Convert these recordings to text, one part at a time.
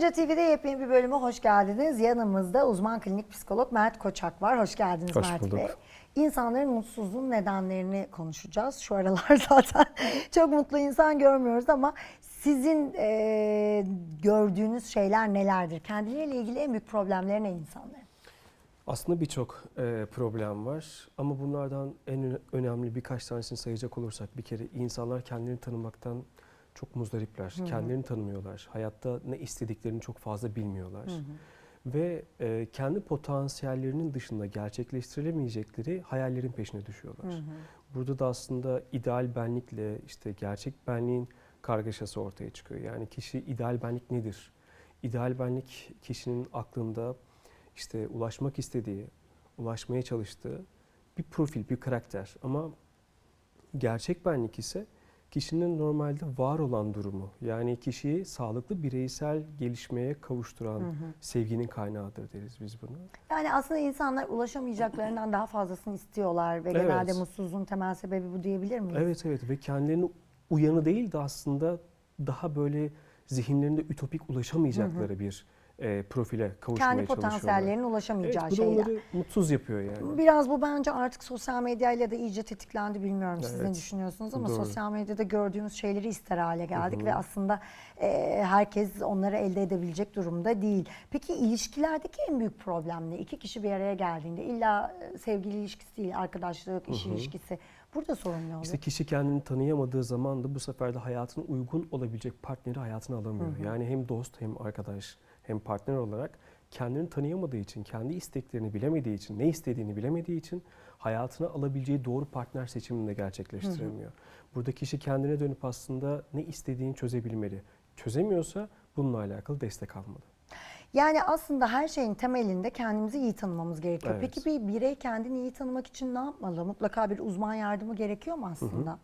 Karınca TV'de yepyeni bir bölüme hoş geldiniz. Yanımızda uzman klinik psikolog Mert Koçak var. Hoş geldiniz Hoş Mert bulduk. Bey. İnsanların mutsuzluğun nedenlerini konuşacağız. Şu aralar zaten çok mutlu insan görmüyoruz ama sizin e, gördüğünüz şeyler nelerdir? Kendileriyle ilgili en büyük problemleri ne insanların? Aslında birçok e, problem var ama bunlardan en önemli birkaç tanesini sayacak olursak bir kere insanlar kendilerini tanımaktan çok muzdaripler. Kendilerini tanımıyorlar. Hayatta ne istediklerini çok fazla bilmiyorlar. Ve e, kendi potansiyellerinin dışında gerçekleştiremeyecekleri hayallerin peşine düşüyorlar. Burada da aslında ideal benlikle işte gerçek benliğin kargaşası ortaya çıkıyor. Yani kişi ideal benlik nedir? İdeal benlik kişinin aklında işte ulaşmak istediği, ulaşmaya çalıştığı bir profil, bir karakter. Ama gerçek benlik ise kişinin normalde var olan durumu. Yani kişiyi sağlıklı bireysel gelişmeye kavuşturan sevginin kaynağıdır deriz biz bunu. Yani aslında insanlar ulaşamayacaklarından daha fazlasını istiyorlar ve Evet. genelde mutsuzluğun temel sebebi bu diyebilir miyiz? Evet evet ve kendilerini uyanı değil de aslında daha böyle zihinlerinde ütopik ulaşamayacakları bir e, profile kavuşmaya Kendi potansiyellerine Evet, ulaşamayacağı bu da şeyler. onları mutsuz yapıyor yani. Biraz bu bence artık sosyal medyayla da iyice tetiklendi bilmiyorum siz ne Evet, düşünüyorsunuz ama doğru. sosyal medyada gördüğümüz şeyleri ister hale geldik Hı hı. ve aslında e, herkes onları elde edebilecek durumda değil. Peki ilişkilerdeki en büyük problem ne? İki kişi bir araya geldiğinde illa e, sevgili ilişkisi değil arkadaşlık, iş Hı hı. ilişkisi. Burada sorun ne olur? İşte kişi kendini tanıyamadığı zaman da bu sefer de hayatına uygun olabilecek partneri hayatına alamıyor. Yani hem dost hem arkadaş hem partner olarak kendini tanıyamadığı için, kendi isteklerini bilemediği için, ne istediğini bilemediği için hayatına alabileceği doğru partner seçimini de gerçekleştiremiyor. Burada kişi kendine dönüp aslında ne istediğini çözebilmeli. Çözemiyorsa bununla alakalı destek almalı. Yani aslında her şeyin temelinde kendimizi iyi tanımamız gerekiyor. Evet. Peki bir birey kendini iyi tanımak için ne yapmalı? Mutlaka bir uzman yardımı gerekiyor mu aslında?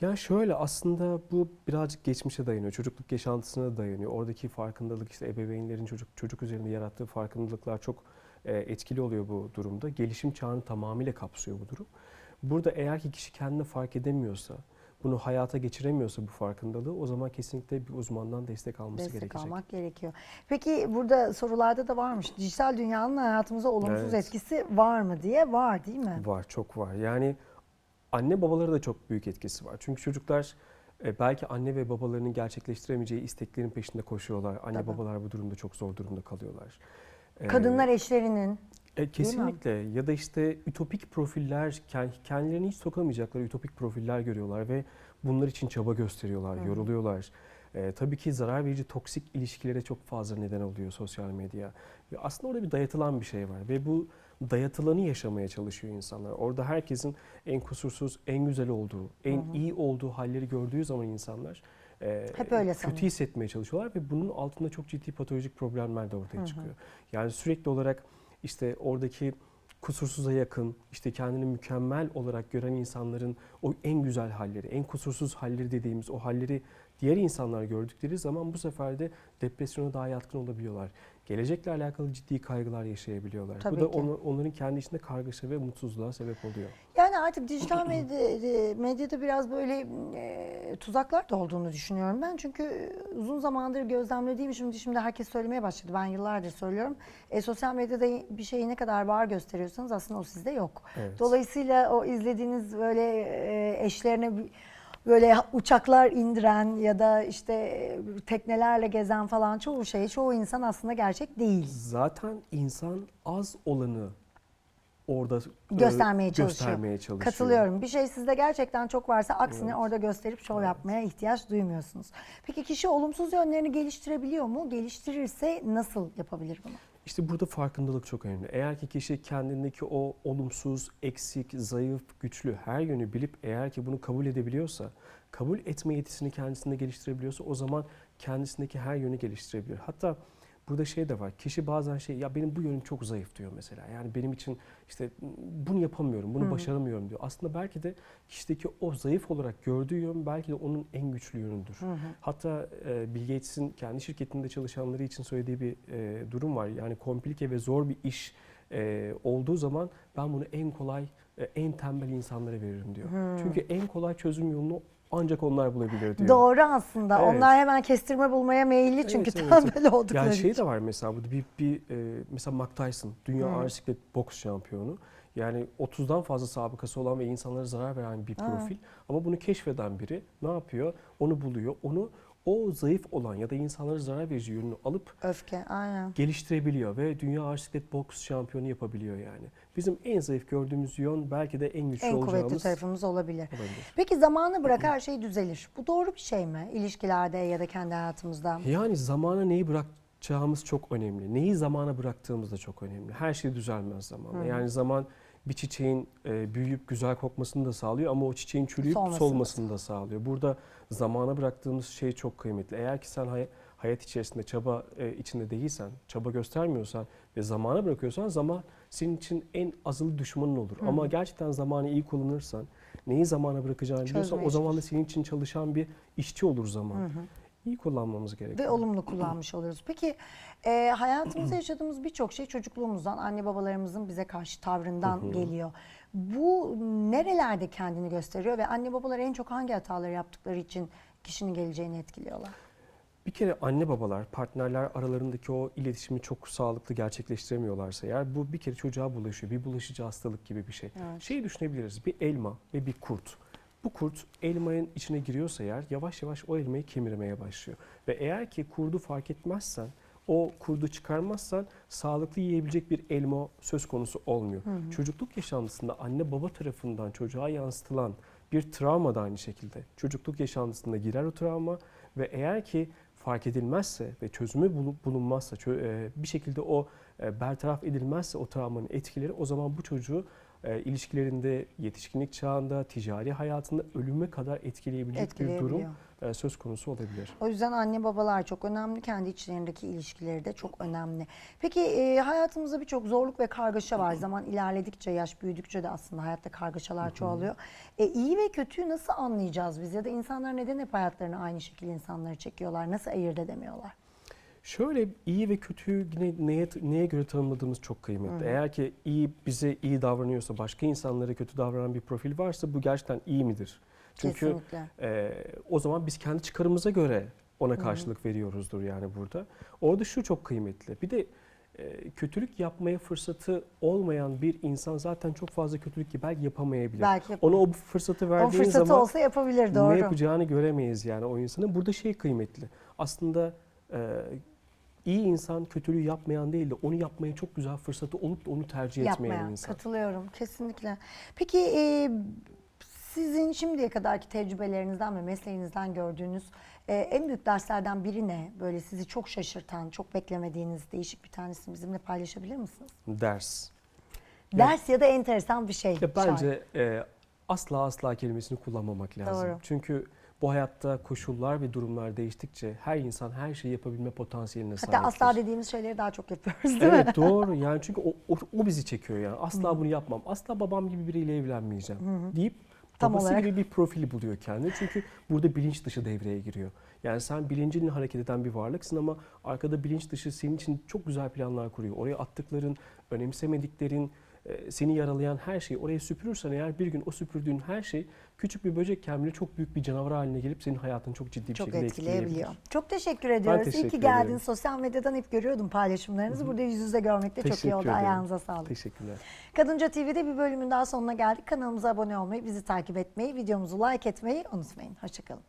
Ya şöyle aslında bu birazcık geçmişe dayanıyor. Çocukluk yaşantısına dayanıyor. Oradaki farkındalık işte ebeveynlerin çocuk çocuk üzerinde yarattığı farkındalıklar çok e, etkili oluyor bu durumda. Gelişim çağını tamamıyla kapsıyor bu durum. Burada eğer ki kişi kendini fark edemiyorsa, bunu hayata geçiremiyorsa bu farkındalığı o zaman kesinlikle bir uzmandan destek alması Destek gerekecek. almak gerekiyor. Peki burada sorularda da varmış. Dijital dünyanın hayatımıza olumsuz Evet. etkisi var mı diye var değil mi? Var, çok var. Yani anne babalara da çok büyük etkisi var. Çünkü çocuklar e, belki anne ve babalarının gerçekleştiremeyeceği isteklerin peşinde koşuyorlar. Anne Tabii. babalar bu durumda çok zor durumda kalıyorlar. E, Kadınlar eşlerinin e, kesinlikle ya da işte ütopik profiller kend- kendilerini hiç sokamayacakları ütopik profiller görüyorlar ve bunlar için çaba gösteriyorlar, yoruluyorlar. E, tabii ki zarar verici toksik ilişkilere çok fazla neden oluyor sosyal medya. Ve aslında orada bir dayatılan bir şey var ve bu dayatılanı yaşamaya çalışıyor insanlar. Orada herkesin en kusursuz, en güzel olduğu, en iyi olduğu halleri gördüğü zaman insanlar e, Hep öyle kötü hissetmeye çalışıyorlar ve bunun altında çok ciddi patolojik problemler de ortaya çıkıyor. Yani sürekli olarak işte oradaki kusursuza yakın, işte kendini mükemmel olarak gören insanların o en güzel halleri, en kusursuz halleri dediğimiz o halleri diğer insanlar gördükleri zaman bu sefer de depresyona daha yatkın olabiliyorlar. Gelecekle alakalı ciddi kaygılar yaşayabiliyorlar. Tabii bu da ki. onu- onların kendi içinde kargaşa ve mutsuzluğa sebep oluyor. Yani artık dijital medya, medyada biraz böyle e, tuzaklar da olduğunu düşünüyorum ben. Çünkü uzun zamandır gözlemlediğim şimdi şimdi herkes söylemeye başladı. Ben yıllardır söylüyorum. E, sosyal medyada bir şeyi ne kadar var gösteriyorsanız aslında o sizde yok. Evet. Dolayısıyla o izlediğiniz böyle e, eşlerine böyle uçaklar indiren ya da işte e, teknelerle gezen falan çoğu şey, çoğu insan aslında gerçek değil. Zaten insan az olanı orada e, göstermeye çalışıyor. göstermeye çalışıyor. Katılıyorum. Bir şey sizde gerçekten çok varsa aksine orada gösterip şov yapmaya ihtiyaç duymuyorsunuz. Peki kişi olumsuz yönlerini geliştirebiliyor mu? Geliştirirse nasıl yapabilir bunu? İşte burada farkındalık çok önemli. Eğer ki kişi kendindeki o olumsuz, eksik, zayıf, güçlü her yönü bilip eğer ki bunu kabul edebiliyorsa, kabul etme yetisini kendisinde geliştirebiliyorsa o zaman kendisindeki her yönü geliştirebilir. Hatta burada şey de var. Kişi bazen şey ya benim bu yönüm çok zayıf diyor mesela. Yani benim için işte bunu yapamıyorum, bunu başaramıyorum diyor. Aslında belki de kişideki o zayıf olarak gördüğü yön belki de onun en güçlü yönüdür. Hatta e, Bill Gates'in kendi şirketinde çalışanları için söylediği bir e, durum var. Yani komplike ve zor bir iş e, olduğu zaman ben bunu en kolay, e, en tembel insanlara veririm diyor. Çünkü en kolay çözüm yolunu ancak onlar bulabilir diyor. Doğru aslında. Evet. Onlar hemen kestirme bulmaya meyilli çünkü Evet, tam evet. böyle oldukları Yani şey de var mesela burada bir, bir e, mesela Mike Tyson dünya Hı. ağır siklet boks şampiyonu. Yani 30'dan fazla sabıkası olan ve insanlara zarar veren bir Ha. profil. Ama bunu keşfeden biri ne yapıyor? Onu buluyor. Onu o zayıf olan ya da insanlara zarar verici yönünü alıp Öfke aynen. geliştirebiliyor ve dünya ağır siklet boks şampiyonu yapabiliyor yani. Bizim en zayıf gördüğümüz yön belki de en güçlü En kuvvetli olacağımız tarafımız olabilir. olabilir. Peki zamanı bırak her şey düzelir. Bu doğru bir şey mi? İlişkilerde ya da kendi hayatımızda. Yani zamana neyi bırakacağımız çok önemli. Neyi zamana bıraktığımız da çok önemli. Her şey düzelmez zamanla. Hı. Yani zaman bir çiçeğin e, büyüyüp güzel kokmasını da sağlıyor ama o çiçeğin çürüyüp Solmasını solmasını, da sağlıyor. Burada zamana bıraktığımız şey çok kıymetli. Eğer ki sen hay- hayat içerisinde çaba e, içinde değilsen, çaba göstermiyorsan ve zamana bırakıyorsan zaman senin için en azılı düşmanın olur. Hı. Ama gerçekten zamanı iyi kullanırsan, neyi zamana bırakacağını biliyorsan o zaman da senin için çalışan bir işçi olur zaman. Hı hı. İyi kullanmamız gerekiyor. Ve olumlu kullanmış oluyoruz. Peki e, hayatımızda yaşadığımız birçok şey çocukluğumuzdan, anne babalarımızın bize karşı tavrından geliyor. Bu nerelerde kendini gösteriyor ve anne babalar en çok hangi hataları yaptıkları için kişinin geleceğini etkiliyorlar? Bir kere anne babalar, partnerler aralarındaki o iletişimi çok sağlıklı gerçekleştiremiyorlarsa eğer bu bir kere çocuğa bulaşıyor. Bir bulaşıcı hastalık gibi bir şey. Evet. Şeyi düşünebiliriz. Bir elma ve bir kurt. Bu kurt elmanın içine giriyorsa eğer yavaş yavaş o elmayı kemirmeye başlıyor. Ve eğer ki kurdu fark etmezsen, o kurdu çıkarmazsan sağlıklı yiyebilecek bir elma söz konusu olmuyor. Hı hı. Çocukluk yaşantısında anne baba tarafından çocuğa yansıtılan bir travma da aynı şekilde. Çocukluk yaşantısında girer o travma ve eğer ki fark edilmezse ve çözümü bulu- bulunmazsa, e, bir şekilde o e, bertaraf edilmezse o travmanın etkileri o zaman bu çocuğu e, ilişkilerinde, yetişkinlik çağında, ticari hayatında ölüme kadar etkileyebilecek bir durum e, söz konusu olabilir. O yüzden anne babalar çok önemli. Kendi içlerindeki ilişkileri de çok önemli. Peki e, hayatımızda birçok zorluk ve kargaşa var. Zaman ilerledikçe, yaş büyüdükçe de aslında hayatta kargaşalar çoğalıyor. E, iyi ve kötüyü nasıl anlayacağız biz? Ya da insanlar neden hep hayatlarına aynı şekilde insanları çekiyorlar? Nasıl ayırt edemiyorlar? Şöyle iyi ve kötüyü yine neye, neye göre tanımladığımız çok kıymetli. Hı hı. Eğer ki iyi bize iyi davranıyorsa, başka insanlara kötü davranan bir profil varsa bu gerçekten iyi midir? Çünkü Kesinlikle. e, o zaman biz kendi çıkarımıza göre ona hı. karşılık veriyoruzdur yani burada. Orada şu çok kıymetli. Bir de e, kötülük yapmaya fırsatı olmayan bir insan zaten çok fazla kötülük belki yapamayabilir. Belki Ona o fırsatı o verdiğin fırsatı zaman olsa yapabilir doğru. ne yapacağını göremeyiz yani o insanın. Burada şey kıymetli. Aslında e, iyi insan kötülüğü yapmayan değil de onu yapmaya çok güzel fırsatı olup da onu tercih etmeyen Yapmayan. insan. Katılıyorum kesinlikle. Peki e, sizin şimdiye kadarki tecrübelerinizden ve mesleğinizden gördüğünüz e, en büyük derslerden biri ne? Böyle sizi çok şaşırtan, çok beklemediğiniz değişik bir tanesini bizimle paylaşabilir misiniz? Ders. Ders ya da enteresan bir şey. Ya bence e, asla asla kelimesini kullanmamak lazım. Doğru. Çünkü bu hayatta koşullar ve durumlar değiştikçe her insan her şeyi yapabilme potansiyeline sahiptir. Hatta asla dediğimiz şeyleri daha çok yapıyoruz değil mi? Evet doğru yani çünkü o, o, o bizi çekiyor yani. Asla bunu yapmam. Asla babam gibi biriyle evlenmeyeceğim deyip Tam babası olarak. gibi bir profili buluyor kendini. Çünkü burada bilinç dışı devreye giriyor. Yani sen bilincinle hareket eden bir varlıksın ama arkada bilinç dışı senin için çok güzel planlar kuruyor. Oraya attıkların, önemsemediklerin, seni yaralayan her şeyi oraya süpürürsen eğer bir gün o süpürdüğün her şey küçük bir böcekken bile çok büyük bir canavar haline gelip senin hayatını çok ciddi bir Çok şekilde etkileyebiliyor. etkileyebilir. Çok teşekkür ediyoruz. İyi teşekkür ki geldiniz. ederim. Sosyal medyadan hep görüyordum paylaşımlarınızı. Burada yüz yüze görmek de çok iyi Teşekkür oldu. ederim. Ayağınıza sağlık. Teşekkürler. Kadınca TV'de bir bölümün daha sonuna geldik. Kanalımıza abone olmayı, bizi takip etmeyi, videomuzu like etmeyi unutmayın. Hoşçakalın.